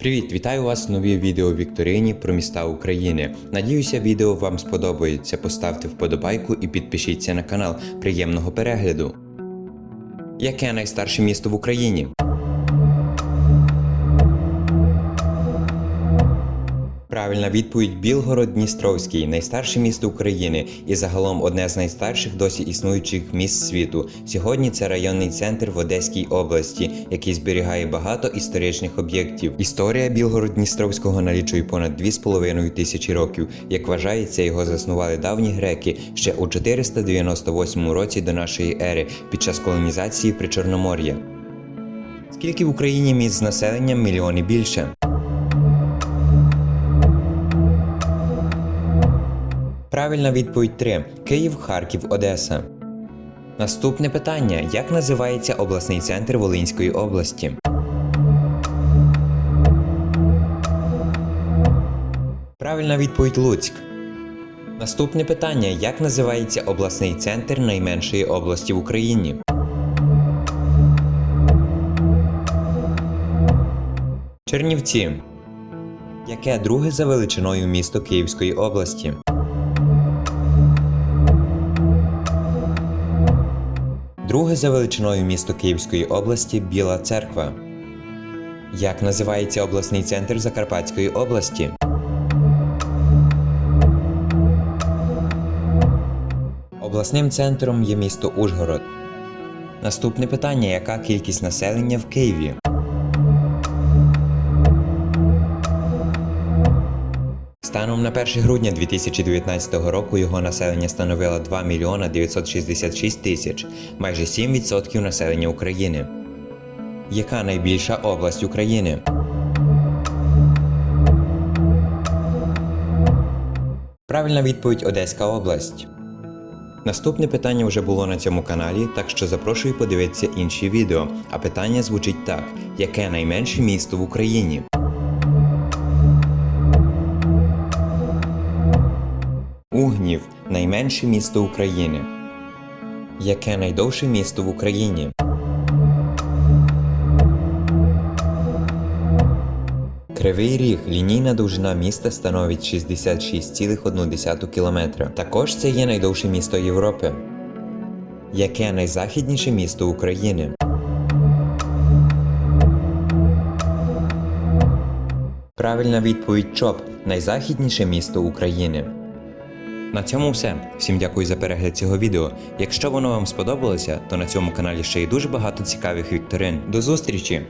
Привіт, вітаю вас в новій відео Вікторині про міста України. Надіюся, відео вам сподобається. Поставте вподобайку і підпишіться на канал. Приємного перегляду. Яке найстарше місто в Україні? Правильна відповідь Білгород Дністровський, найстарше місто України і загалом одне з найстарших досі існуючих міст світу. Сьогодні це районний центр в Одеській області, який зберігає багато історичних об'єктів. Історія Білгород Дністровського налічує понад 2,5 тисячі років. Як вважається, його заснували давні греки ще у 498 році до нашої ери під час колонізації Причорномор'я. Скільки в Україні міст з населенням мільйони більше? Правильна відповідь 3. Київ, Харків, Одеса. Наступне питання: як називається обласний центр Волинської області? Правильна відповідь Луцьк. Наступне питання: як називається обласний центр найменшої області в Україні? Чернівці. Яке друге за величиною місто Київської області? Друге за величиною місто Київської області Біла Церква. Як називається обласний центр Закарпатської області? Обласним центром є місто Ужгород. Наступне питання: яка кількість населення в Києві? Станом на 1 грудня 2019 року його населення становило 2 мільйона 966 тисяч, майже 7% населення України. Яка найбільша область України? Правильна відповідь Одеська область. Наступне питання вже було на цьому каналі, так що запрошую подивитися інші відео. А питання звучить так: яке найменше місто в Україні? Угнів найменше місто України. Яке найдовше місто в Україні? Кривий Ріг лінійна довжина міста становить 66,1 км. Також це є найдовше місто Європи. Яке найзахідніше місто України? Правильна відповідь ЧОП найзахідніше місто України. На цьому все. Всім дякую за перегляд цього відео. Якщо воно вам сподобалося, то на цьому каналі ще є дуже багато цікавих вікторин. До зустрічі!